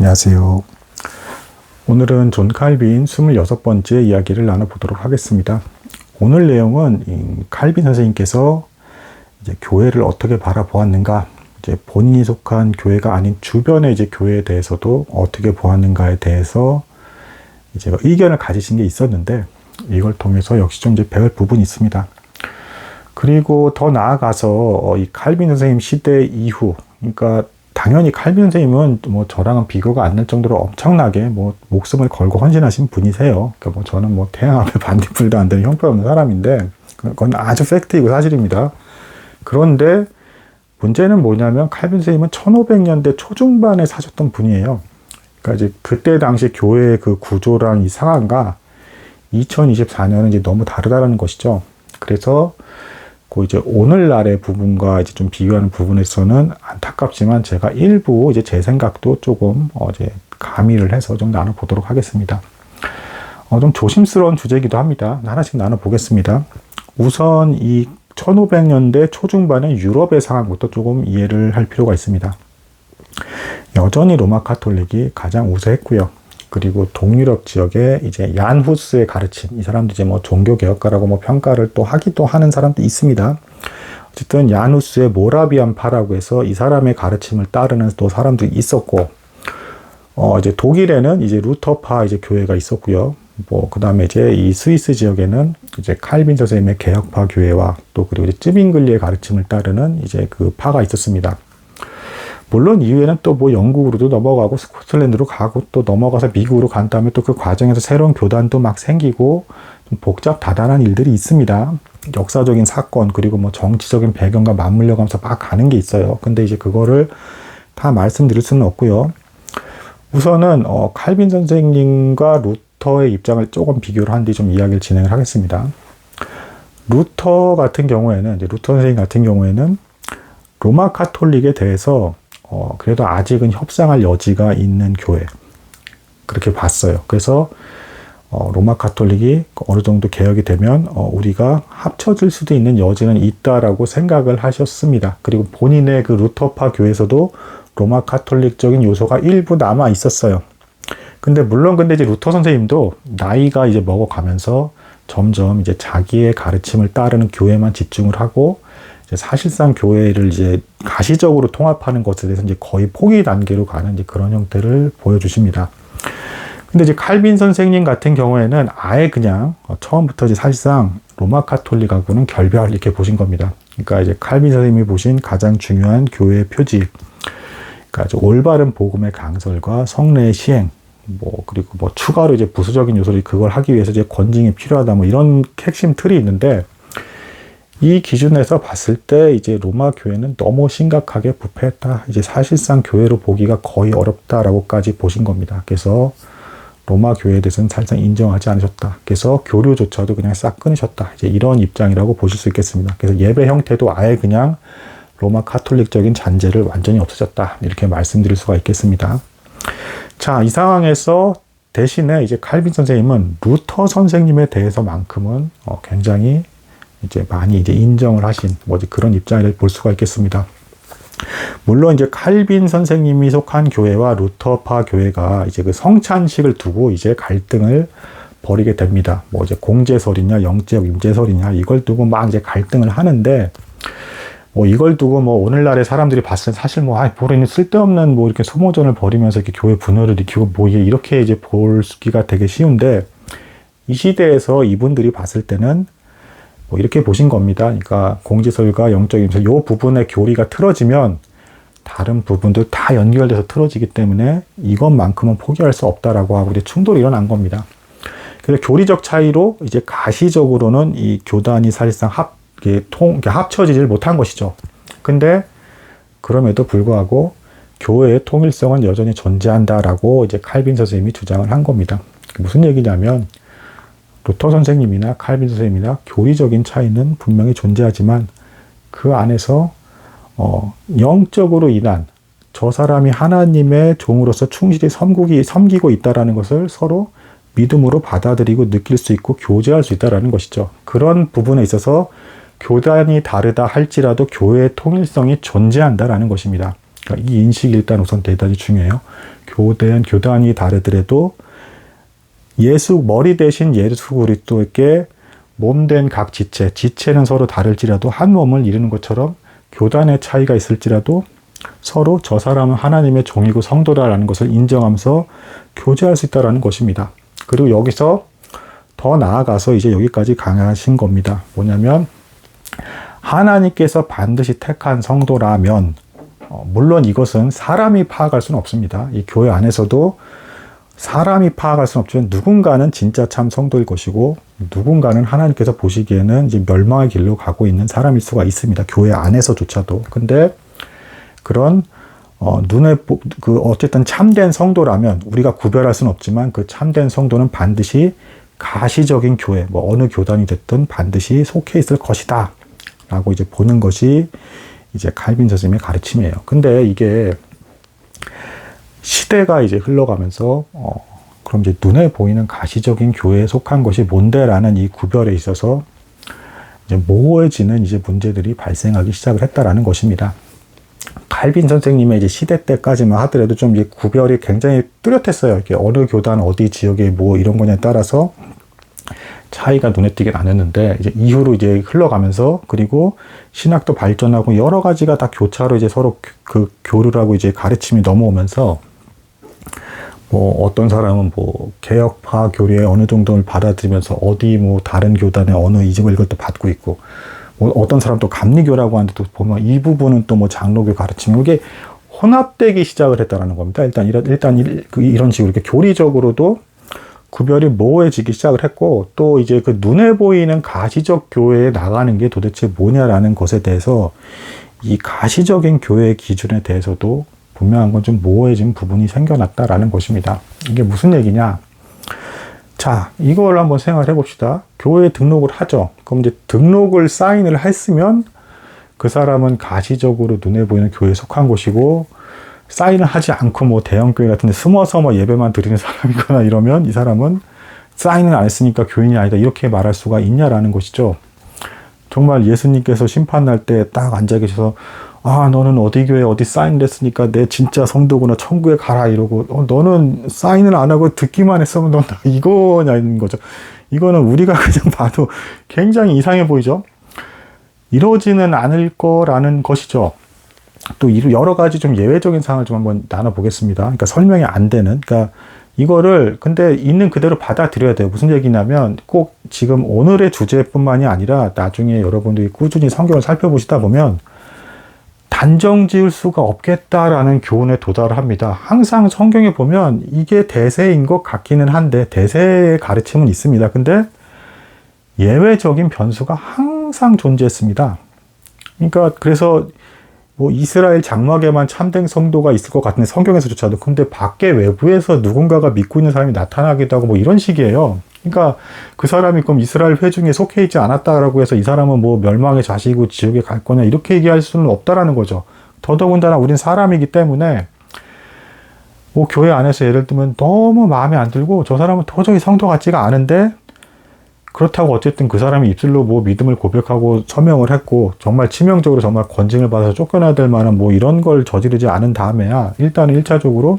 안녕하세요. 오늘은 존 칼빈 26번째 이야기를 나눠보도록 하겠습니다. 오늘 내용은 이 칼빈 선생님께서 이제 교회를 어떻게 바라보았는가, 이제 본인이 속한 교회가 아닌 주변의 이제 교회에 대해서도 어떻게 보았는가에 대해서 이제 의견을 가지신 게 있었는데 이걸 통해서 역시 좀 이제 배울 부분이 있습니다. 그리고 더 나아가서 어, 이 칼빈 선생님 시대 이후, 그러니까 당연히 칼빈 선생님은 뭐 저랑은 비교가 안 될 정도로 엄청나게 뭐 목숨을 걸고 헌신하신 분이세요. 그러니까 뭐 저는 뭐 태양 앞에 반딧불도 안 되는 형편없는 사람인데 그건 아주 팩트이고 사실입니다. 그런데 문제는 뭐냐면 칼빈 선생님은 1500년대 초중반에 사셨던 분이에요. 그러니까 이제 그때 당시 교회의 그 구조랑 이 상황과 2024년은 이제 너무 다르다는 것이죠. 그래서 그 이제 오늘날의 부분과 이제 좀 비교하는 부분에서는 안타깝지만 제가 일부 이제 제 생각도 조금 어제 가미를 해서 좀 나눠보도록 하겠습니다. 어, 좀 조심스러운 주제이기도 합니다. 하나씩 나눠보겠습니다. 우선 이 1500년대 초중반의 유럽의 상황부터 조금 이해를 할 필요가 있습니다. 여전히 로마 카톨릭이 가장 우세했고요. 그리고 동유럽 지역에 이제 얀 후스의 가르침, 이 사람도 이제 뭐 종교 개혁가라고 뭐 평가를 또 하기도 하는 사람도 있습니다. 어쨌든 얀 후스의 모라비안 파라고 해서 이 사람의 가르침을 따르는 또 사람들이 있었고, 어 이제 독일에는 이제 루터파 이제 교회가 있었고요. 뭐 그다음에 이제 이 스위스 지역에는 이제 칼빈 선생님의 개혁파 교회와 또 그리고 이제 쯔빙글리의 가르침을 따르는 이제 그 파가 있었습니다. 물론 이후에는 또 뭐 영국으로도 넘어가고 스코틀랜드로 가고 또 넘어가서 미국으로 간 다음에 또 그 과정에서 새로운 교단도 막 생기고 좀 복잡 다단한 일들이 있습니다. 역사적인 사건 그리고 뭐 정치적인 배경과 맞물려 가면서 막 가는 게 있어요. 근데 이제 그거를 다 말씀드릴 수는 없고요. 우선은 어, 칼빈 선생님과 루터의 입장을 조금 비교를 한 뒤 좀 이야기를 진행을 하겠습니다. 루터 같은 경우에는 루터 선생님 같은 경우에는 로마 카톨릭에 대해서 어, 그래도 아직은 협상할 여지가 있는 교회. 그렇게 봤어요. 그래서 어, 로마 카톨릭이 어느 정도 개혁이 되면 어, 우리가 합쳐질 수도 있는 여지는 있다라고 생각을 하셨습니다. 그리고 본인의 그 루터파 교회에서도 로마 카톨릭적인 요소가 일부 남아 있었어요. 근데 물론 근데 이제 루터 선생님도 나이가 이제 먹어가면서 점점 이제 자기의 가르침을 따르는 교회만 집중을 하고 사실상 교회를 이제 가시적으로 통합하는 것에 대해서 이제 거의 포기 단계로 가는 이제 그런 형태를 보여주십니다. 근데 이제 칼빈 선생님 같은 경우에는 아예 그냥 처음부터 이제 사실상 로마 카톨릭하고는 결별 이렇게 보신 겁니다. 그러니까 이제 칼빈 선생님이 보신 가장 중요한 교회의 표지, 그러니까 올바른 복음의 강설과 성례의 시행, 뭐 그리고 뭐 추가로 이제 부수적인 요소를 그걸 하기 위해서 이제 권징이 필요하다 뭐 이런 핵심 틀이 있는데 이 기준에서 봤을 때 이제 로마 교회는 너무 심각하게 부패했다. 이제 사실상 교회로 보기가 거의 어렵다라고까지 보신 겁니다. 그래서 로마 교회에 대해서는 사실상 인정하지 않으셨다. 그래서 교류조차도 그냥 싹 끊으셨다. 이제 이런 입장이라고 보실 수 있겠습니다. 그래서 예배 형태도 아예 그냥 로마 카톨릭적인 잔재를 완전히 없어졌다. 이렇게 말씀드릴 수가 있겠습니다. 자, 이 상황에서 대신에 이제 칼빈 선생님은 루터 선생님에 대해서만큼은 어, 굉장히 이제 많이 이제 인정을 하신 뭐 그런 입장을 볼 수가 있겠습니다. 물론 이제 칼빈 선생님이 속한 교회와 루터파 교회가 이제 그 성찬식을 두고 이제 갈등을 벌이게 됩니다. 뭐 이제 공제설이냐 영적 임제설이냐 이걸 두고 막 이제 갈등을 하는데 뭐 이걸 두고 뭐 오늘날의 사람들이 봤을 때 사실 뭐 아, 보는 쓸데없는 뭐 이렇게 소모전을 벌이면서 이렇게 교회 분열을 일으키고 뭐 이렇게 이제 볼기가 되게 쉬운데 이 시대에서 이분들이 봤을 때는 뭐 이렇게 보신 겁니다. 그러니까 공지설과 영적 임설 요 부분의 교리가 틀어지면 다른 부분들 다 연결돼서 틀어지기 때문에 이것만큼은 포기할 수 없다라고 하고 이제 충돌이 일어난 겁니다. 그래서 교리적 차이로 이제 가시적으로는 이 교단이 사실상 합, 통, 합쳐지질 못한 것이죠. 근데 그럼에도 불구하고 교회의 통일성은 여전히 존재한다라고 이제 칼빈 선생님이 주장을 한 겁니다. 무슨 얘기냐면 루터 선생님이나 칼빈 선생님이나 교리적인 차이는 분명히 존재하지만 그 안에서 어, 영적으로 인한 저 사람이 하나님의 종으로서 충실히 섬기기, 섬기고 있다라는 것을 서로 믿음으로 받아들이고 느낄 수 있고 교제할 수 있다라는 것이죠. 그런 부분에 있어서 교단이 다르다 할지라도 교회의 통일성이 존재한다라는 것입니다. 그러니까 이 인식이 일단 우선 대단히 중요해요. 교대한 교단이 다르더라도 예수 머리 대신 예수 그리스도에게 몸된 각 지체, 지체는 서로 다를지라도 한 몸을 이루는 것처럼 교단의 차이가 있을지라도 서로 저 사람은 하나님의 종이고 성도라라는 것을 인정하면서 교제할 수 있다라는 것입니다. 그리고 여기서 더 나아가서 이제 여기까지 강하신 겁니다. 뭐냐면 하나님께서 반드시 택한 성도라면 어, 물론 이것은 사람이 파악할 수는 없습니다. 이 교회 안에서도 사람이 파악할 수는 없지만 누군가는 진짜 참 성도일 것이고 누군가는 하나님께서 보시기에는 이제 멸망의 길로 가고 있는 사람일 수가 있습니다. 교회 안에서조차도. 근데 그런 어, 눈에 보, 그 어쨌든 참된 성도라면 우리가 구별할 수는 없지만 그 참된 성도는 반드시 가시적인 교회, 뭐 어느 교단이 됐든 반드시 속해 있을 것이다. 라고 이제 보는 것이 이제 칼빈 선생님의 가르침이에요. 근데 이게 시대가 이제 흘러가면서 어, 그럼 이제 눈에 보이는 가시적인 교회에 속한 것이 뭔데라는 이 구별에 있어서 이제 모호해지는 이제 문제들이 발생하기 시작을 했다라는 것입니다. 칼빈 선생님의 이제 시대 때까지만 하더라도 좀 이제 구별이 굉장히 뚜렷했어요. 이렇게 어느 교단 어디 지역에 뭐 이런 거냐에 따라서 차이가 눈에 띄게 나눴는데 이제 이후로 이제 흘러가면서 그리고 신학도 발전하고 여러 가지가 다 교차로 이제 서로 그 교류라고 이제 가르침이 넘어오면서 뭐 어떤 사람은 뭐 개혁파 교리에 어느 정도를 받아들이면서 어디 뭐 다른 교단의 어느 이직을 이걸 또 받고 있고 뭐 어떤 사람 또 감리교라고 하는데 또 보면 이 부분은 또 뭐 장로교 가르침 이게 혼합되기 시작을 했다라는 겁니다. 일단 이런 일단 그 이런 식으로 이렇게 교리적으로도 구별이 모호해지기 시작을 했고 또 이제 그 눈에 보이는 가시적 교회에 나가는 게 도대체 뭐냐라는 것에 대해서 이 가시적인 교회의 기준에 대해서도 분명한 건 좀 모호해진 부분이 생겨났다라는 것입니다. 이게 무슨 얘기냐? 자, 이걸 한번 생각해 봅시다. 교회에 등록을 하죠. 그럼 이제 등록을 사인을 했으면 그 사람은 가시적으로 눈에 보이는 교회에 속한 것이고 사인을 하지 않고 뭐 대형교회 같은 데 숨어서 뭐 예배만 드리는 사람이거나 이러면 이 사람은 사인을 안 했으니까 교인이 아니다. 이렇게 말할 수가 있냐라는 것이죠. 정말 예수님께서 심판날 때 딱 앉아 계셔서 아, 너는 어디 교회 어디 사인을 했으니까 내 진짜 성도구나 천국에 가라 이러고 어, 너는 사인을 안 하고 듣기만 했으면 넌 이거냐는 거죠. 이거는 우리가 그냥 봐도 굉장히 이상해 보이죠. 이러지는 않을 거라는 것이죠. 또 여러 가지 좀 예외적인 상황을 좀 한번 나눠보겠습니다. 그러니까 설명이 안 되는, 그러니까 이거를 근데 있는 그대로 받아들여야 돼요. 무슨 얘기냐면 꼭 지금 오늘의 주제뿐만이 아니라 나중에 여러분들이 꾸준히 성경을 살펴보시다 보면 단정 지을 수가 없겠다라는 교훈에 도달을 합니다. 항상 성경에 보면 이게 대세인 것 같기는 한데 대세의 가르침은 있습니다. 근데 예외적인 변수가 항상 존재했습니다. 그러니까 그래서 뭐 이스라엘 장막에만 참된 성도가 있을 것 같은데 성경에서조차도 근데 밖에 외부에서 누군가가 믿고 있는 사람이 나타나기도 하고 뭐 이런 식이에요. 그러니까 그 사람이 그럼 이스라엘 회중에 속해 있지 않았다라고 해서 이 사람은 뭐 멸망의 자식이고 지옥에 갈 거냐 이렇게 얘기할 수는 없다라는 거죠. 더더군다나 우린 사람이기 때문에 뭐 교회 안에서 예를 들면 너무 마음에 안 들고 저 사람은 도저히 성도 같지가 않은데 그렇다고 어쨌든 그 사람이 입술로 뭐 믿음을 고백하고 서명을 했고 정말 치명적으로 정말 권징을 받아서 쫓겨나야 될 만한 뭐 이런 걸 저지르지 않은 다음에야 일단은 일차적으로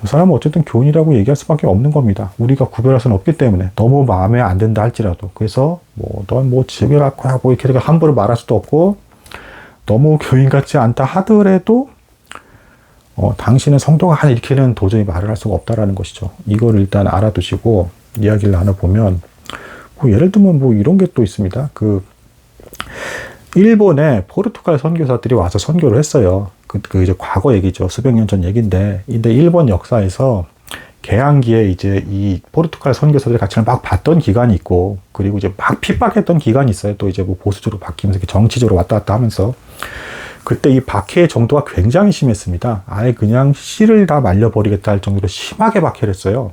저 사람은 어쨌든 교인이라고 얘기할 수밖에 없는 겁니다. 우리가 구별할 수는 없기 때문에 너무 마음에 안 든다 할지라도 그래서 뭐 넌 뭐 집에 갈 거야 뭐 이렇게 함부로 말할 수도 없고 너무 교인 같지 않다 하더라도 어, 당신은 성도가 아니 이렇게는 도저히 말을 할 수가 없다라는 것이죠. 이걸 일단 알아두시고 이야기를 나눠보면 뭐 예를 들면 뭐 이런 게 또 있습니다. 그 일본에 포르투갈 선교사들이 와서 선교를 했어요. 그, 그 이제 과거 얘기죠. 수백 년 전 얘기인데, 근데 일본 역사에서 개항기에 이제 이 포르투갈 선교사들의 가치를 막 봤던 기간이 있고, 그리고 이제 막 핍박했던 기간이 있어요. 또 이제 뭐 보수적으로 바뀌면서 정치적으로 왔다 갔다 하면서. 그때 이 박해의 정도가 굉장히 심했습니다. 아예 그냥 씨를 다 말려버리겠다 할 정도로 심하게 박해를 했어요.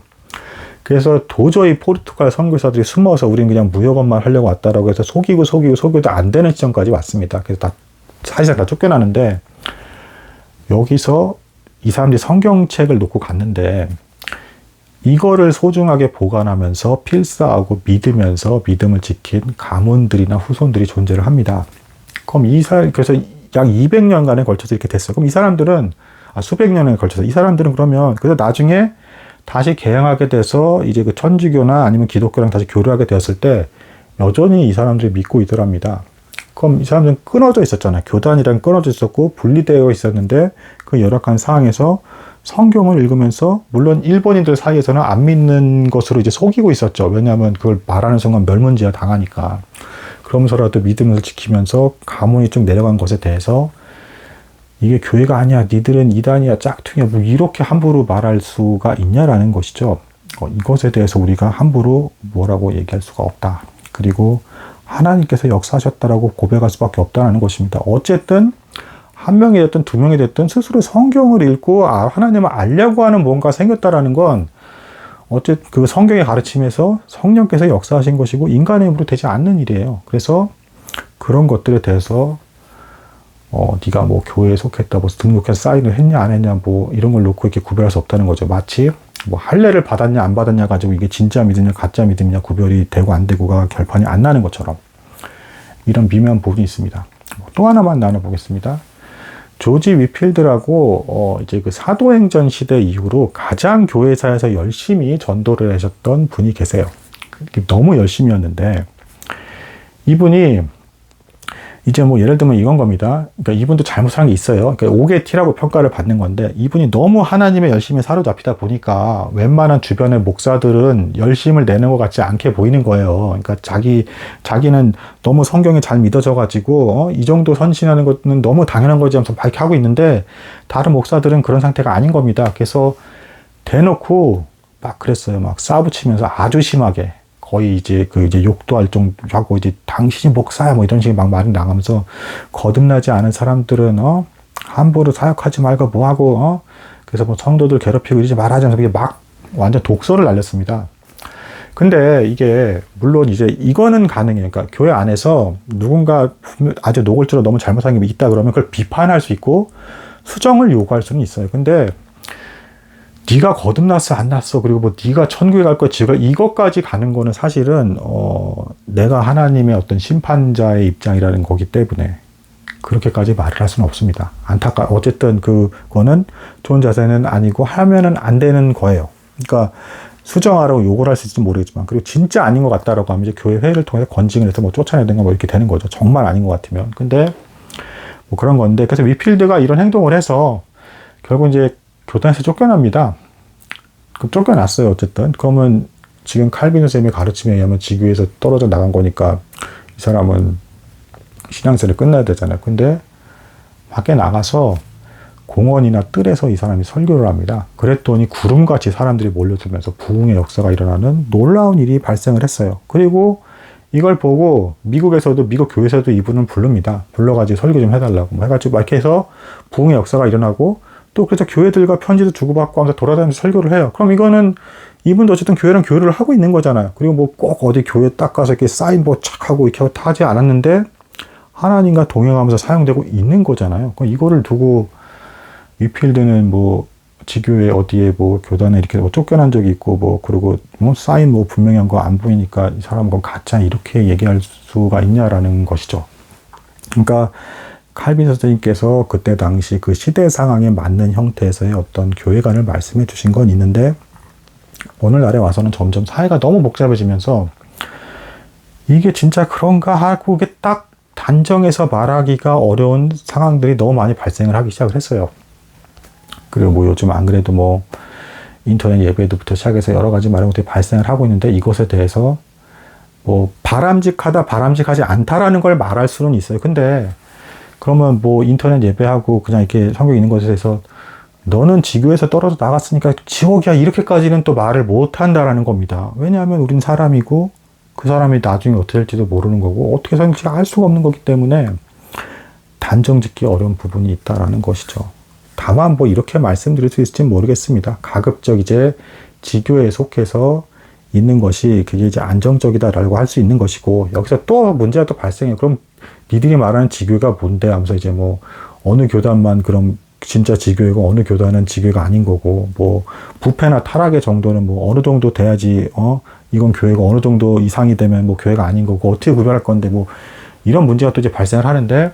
그래서 도저히 포르투갈 선교사들이 숨어서 우린 그냥 무역업만 하려고 왔다라고 해서 속이고 속이고 속여도 안 되는 지점까지 왔습니다. 그래서 다 사실상 다 쫓겨나는데 여기서 이 사람들이 성경책을 놓고 갔는데 이거를 소중하게 보관하면서 필사하고 믿으면서 믿음을 지킨 가문들이나 후손들이 존재를 합니다. 그럼 이 사람 그래서 약 200년간에 걸쳐서 이렇게 됐어요. 그럼 이 사람들은 아, 수백 년에 걸쳐서 이 사람들은 그러면 그래서 나중에 다시 개항하게 돼서 이제 그 천주교나 아니면 기독교랑 다시 교류하게 되었을 때 여전히 이 사람들이 믿고 있더랍니다. 그럼 이 사람들은 끊어져 있었잖아요. 교단이랑 끊어져 있었고 분리되어 있었는데 그 열악한 상황에서 성경을 읽으면서 물론 일본인들 사이에서는 안 믿는 것으로 이제 속이고 있었죠. 왜냐하면 그걸 말하는 순간 멸문지화 당하니까. 그러면서라도 믿음을 지키면서 가문이 좀 내려간 것에 대해서 이게 교회가 아니야, 니들은 이단이야, 짝퉁이야, 뭐 이렇게 함부로 말할 수가 있냐라는 것이죠. 어, 이것에 대해서 우리가 함부로 뭐라고 얘기할 수가 없다. 그리고 하나님께서 역사하셨다라고 고백할 수밖에 없다는 것입니다. 어쨌든 한 명이 됐든 두 명이 됐든 스스로 성경을 읽고 아, 하나님을 알려고 하는 뭔가 생겼다라는 건 어쨌든 그 성경의 가르침에서 성령께서 역사하신 것이고 인간의 힘으로 되지 않는 일이에요. 그래서 그런 것들에 대해서 어, 네가 뭐 교회에 속했다, 뭐 등록해서 사인을 했냐 안 했냐, 뭐 이런 걸 놓고 이렇게 구별할 수 없다는 거죠. 마치 뭐 할례를 받았냐 안 받았냐 가지고 이게 진짜 믿음이냐 가짜 믿음이냐 구별이 되고 안 되고가 결판이 안 나는 것처럼 이런 미묘한 부분이 있습니다. 뭐또 하나만 나눠보겠습니다. 조지 위필드라고 어 이제 그 사도행전 시대 이후로 가장 교회사에서 열심히 전도를 하셨던 분이 계세요. 너무 열심히였는데 이분이 이제 뭐 예를 들면 이건 겁니다. 그러니까 이분도 잘못한 게 있어요. 그러니까 5개 T라고 평가를 받는 건데 이분이 너무 하나님의 열심에 사로잡히다 보니까 웬만한 주변의 목사들은 열심을 내는 것 같지 않게 보이는 거예요. 그러니까 자기 자기는 너무 성경에 잘 믿어져 가지고 어, 이 정도 선신하는 것은 너무 당연한 거지 하면서 밝게 하고 있는데 다른 목사들은 그런 상태가 아닌 겁니다. 그래서 대놓고 막 그랬어요. 막 싸붙이면서 아주 심하게 거의 이제 그 이제 욕도 할 정도 하고 이제 당신이 목사야 뭐 이런 식의 막 말이 나가면서 거듭나지 않은 사람들은 어 함부로 사역하지 말고 뭐 하고 어 그래서 뭐 성도들 괴롭히고 이러지 말하지 않면서 막 완전 독서를 날렸습니다. 근데 이게 물론 이제 이거는 가능해요. 그러니까 교회 안에서 누군가 아주 노골적으로 너무 잘못한 게 있다 그러면 그걸 비판할 수 있고 수정을 요구할 수는 있어요. 근데 네가 거듭났어 안 났어 그리고 뭐 네가 천국에 갈 거야 지가 이것까지 가는 거는 사실은 어 내가 하나님의 어떤 심판자의 입장이라는 거기 때문에 그렇게까지 말을 할 수는 없습니다. 안타까 어쨌든 그거는 좋은 자세는 아니고 하면은 안 되는 거예요. 그러니까 수정하라고 요구를 할수 있을지 모르겠지만 그리고 진짜 아닌 것 같다라고 하면 이제 교회 회의를 통해서 건징을 해서 뭐 쫓아내야 되는 뭐 이렇게 되는 거죠. 정말 아닌 것 같으면 근데 뭐 그런 건데 그래서 위필드가 이런 행동을 해서 결국 이제 교단에서 쫓겨납니다. 그럼 쫓겨났어요. 어쨌든. 그러면 지금 칼빈 선생님의 가르침에 의하면 지구에서 떨어져 나간 거니까 이 사람은 신앙생활이 끝나야 되잖아요. 근데 밖에 나가서 공원이나 뜰에서 이 사람이 설교를 합니다. 그랬더니 구름같이 사람들이 몰려들면서 부흥의 역사가 일어나는 놀라운 일이 발생을 했어요. 그리고 이걸 보고 미국에서도 미국 교회에서도 이분은 부릅니다. 불러가지고 설교 좀 해달라고 뭐 해가지고 막 이렇게 해서 부흥의 역사가 일어나고 또 그래서 교회들과 편지도 주고받고 하면서 돌아다니면서 설교를 해요. 그럼 이거는 이분도 어쨌든 교회랑 교류를 하고 있는 거잖아요. 그리고 뭐 꼭 어디 교회 딱 가서 이렇게 사인 뭐 착 하고 이렇게 하지 않았는데 하나님과 동행하면서 사용되고 있는 거잖아요. 그럼 이거를 두고 위필드는 뭐 지교회 어디에 뭐 교단에 이렇게 뭐 쫓겨난 적이 있고 뭐 그리고 뭐 사인 뭐 분명히 한 거 안 보이니까 이 사람은 건 가짜 이렇게 얘기할 수가 있냐라는 것이죠. 그러니까 칼빈 선생님께서 그때 당시 그 시대 상황에 맞는 형태에서의 어떤 교회관을 말씀해 주신 건 있는데 오늘날에 와서는 점점 사회가 너무 복잡해지면서 이게 진짜 그런가 하고 이게 딱 단정해서 말하기가 어려운 상황들이 너무 많이 발생을 하기 시작을 했어요. 그리고 뭐 요즘 안 그래도 뭐 인터넷 예배도부터 시작해서 여러 가지 말하는 것들이 발생을 하고 있는데 이것에 대해서 뭐 바람직하다 바람직하지 않다라는 걸 말할 수는 있어요. 근데 그러면 뭐 인터넷 예배하고 그냥 이렇게 성경 있는 것에 대해서 너는 지교에서 떨어져 나갔으니까 지옥이야 이렇게까지는 또 말을 못 한다라는 겁니다. 왜냐하면 우린 사람이고 그 사람이 나중에 어떻게 될지도 모르는 거고 어떻게 살지가 알 수가 없는 거기 때문에 단정 짓기 어려운 부분이 있다라는 것이죠. 다만 뭐 이렇게 말씀드릴 수 있을지 모르겠습니다. 가급적 이제 지교에 속해서 있는 것이 그게 이제 안정적이다라고 할 수 있는 것이고 여기서 또 문제가 또 발생해요. 그럼 니들이 말하는 지교가 뭔데? 하면서 이제 뭐 어느 교단만 그럼 진짜 지교이고 어느 교단은 지교가 아닌 거고 뭐 부패나 타락의 정도는 뭐 어느 정도 돼야지 어? 이건 교회가 어느 정도 이상이 되면 뭐 교회가 아닌 거고 어떻게 구별할 건데 뭐 이런 문제가 또 이제 발생을 하는데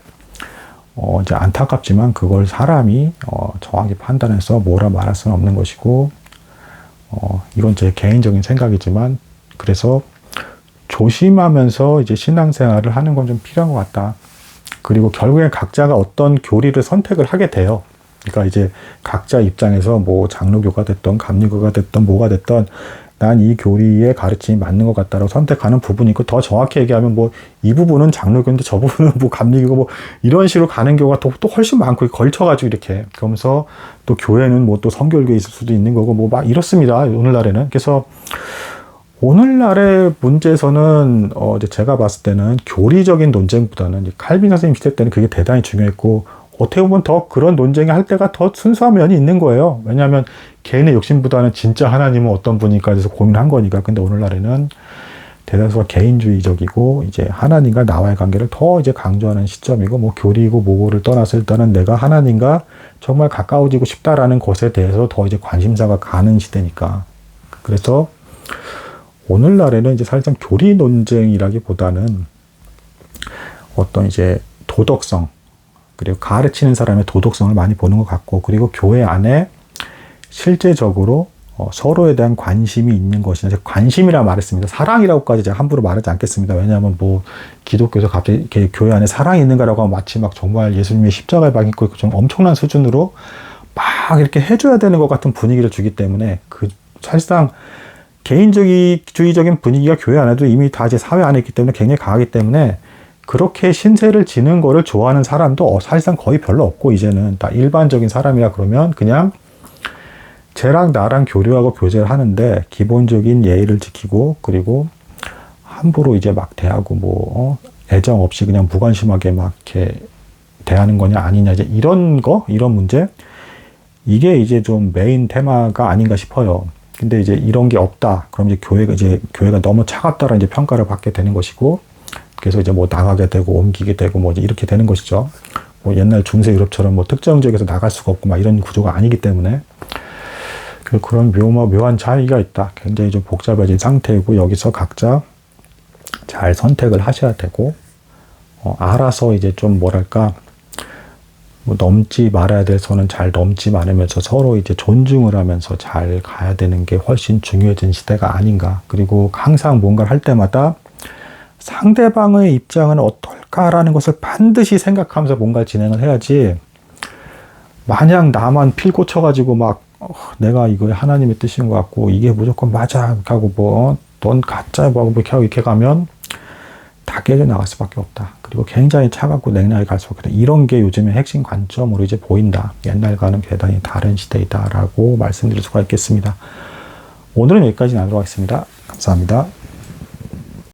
어, 이제 안타깝지만 그걸 사람이 어, 정확히 판단해서 뭐라 말할 수는 없는 것이고 어, 이건 제 개인적인 생각이지만 그래서 조심하면서 이제 신앙생활을 하는 건 좀 필요한 것 같다. 그리고 결국엔 각자가 어떤 교리를 선택을 하게 돼요. 그러니까 이제 각자 입장에서 뭐 장로교가 됐던 감리교가 됐던 뭐가 됐던 난 이 교리의 가르침이 맞는 것 같다라고 선택하는 부분이 있고 더 정확히 얘기하면 뭐 이 부분은 장로교인데 저 부분은 뭐 감리교고 뭐 이런 식으로 가는 경우가 또, 또 훨씬 많고 걸쳐가지고 이렇게 그러면서 또 교회는 뭐 또 성결교에 있을 수도 있는 거고 뭐 막 이렇습니다 오늘날에는 그래서 오늘날의 문제에서는 어 제가 봤을 때는 교리적인 논쟁보다는 칼빈 선생님 시대 때는 그게 대단히 중요했고 어떻게 보면 더 그런 논쟁이 할 때가 더 순수한 면이 있는 거예요. 왜냐하면 개인의 욕심보다는 진짜 하나님은 어떤 분일까 해서 고민한 거니까. 근데 오늘날에는 대다수가 개인주의적이고 이제 하나님과 나와의 관계를 더 이제 강조하는 시점이고 뭐 교리고 뭐고를 떠나서 일단은 내가 하나님과 정말 가까워지고 싶다라는 것에 대해서 더 이제 관심사가 가는 시대니까. 그래서 오늘날에는 이제 사실상 교리 논쟁이라기보다는 어떤 이제 도덕성 그리고 가르치는 사람의 도덕성을 많이 보는 것 같고 그리고 교회 안에 실제적으로 어, 서로에 대한 관심이 있는 것이냐 관심이라 말했습니다. 사랑이라고까지 제가 함부로 말하지 않겠습니다. 왜냐하면 뭐 기독교에서 갑자기 교회 안에 사랑이 있는가라고 하면 마치 막 정말 예수님의 십자가에 박있고 좀 엄청난 수준으로 막 이렇게 해줘야 되는 것 같은 분위기를 주기 때문에 그 사실상 개인주의적인 분위기가 교회 안에도 이미 다 이제 사회 안에 있기 때문에 굉장히 강하기 때문에 그렇게 신세를 지는 거를 좋아하는 사람도 어, 사실상 거의 별로 없고 이제는 다 일반적인 사람이라 그러면 그냥 쟤랑 나랑 교류하고 교제를 하는데 기본적인 예의를 지키고 그리고 함부로 이제 막 대하고 뭐 어, 애정 없이 그냥 무관심하게 막 이렇게 대하는 거냐 아니냐 이제 이런 거? 이런 문제? 이게 이제 좀 메인 테마가 아닌가 싶어요. 근데 이제 이런 게 없다. 그럼 이제 교회가 이제 교회가 너무 차갑다라 이제 평가를 받게 되는 것이고 그래서 이제 뭐 나가게 되고 옮기게 되고 뭐 이렇게 되는 것이죠. 뭐 옛날 중세 유럽처럼 뭐 특정 지역에서 나갈 수가 없고 막 이런 구조가 아니기 때문에 그 그런 묘마 묘한 차이가 있다. 굉장히 좀 복잡해진 상태이고 여기서 각자 잘 선택을 하셔야 되고 어, 알아서 이제 좀 뭐랄까 뭐 넘지 말아야 될 선은 잘 넘지 않으면서 서로 이제 존중을 하면서 잘 가야 되는 게 훨씬 중요해진 시대가 아닌가. 그리고 항상 뭔가를 할 때마다 상대방의 입장은 어떨까라는 것을 반드시 생각하면서 뭔가를 진행을 해야지 마냥 나만 필 꽂혀가지고 막 어, 내가 이거 하나님의 뜻인 것 같고 이게 무조건 맞아 하고 뭐 넌 가짜 뭐 이렇게 하고 이렇게 가면 다 깨져 나갈 수밖에 없다. 그리고 굉장히 차갑고 냉랭하게 갈 수밖에 없다. 이런 게 요즘의 핵심 관점으로 이제 보인다. 옛날과는 대단히 다른 시대이다라고 말씀드릴 수가 있겠습니다. 오늘은 여기까지 나도록 하겠습니다. 감사합니다.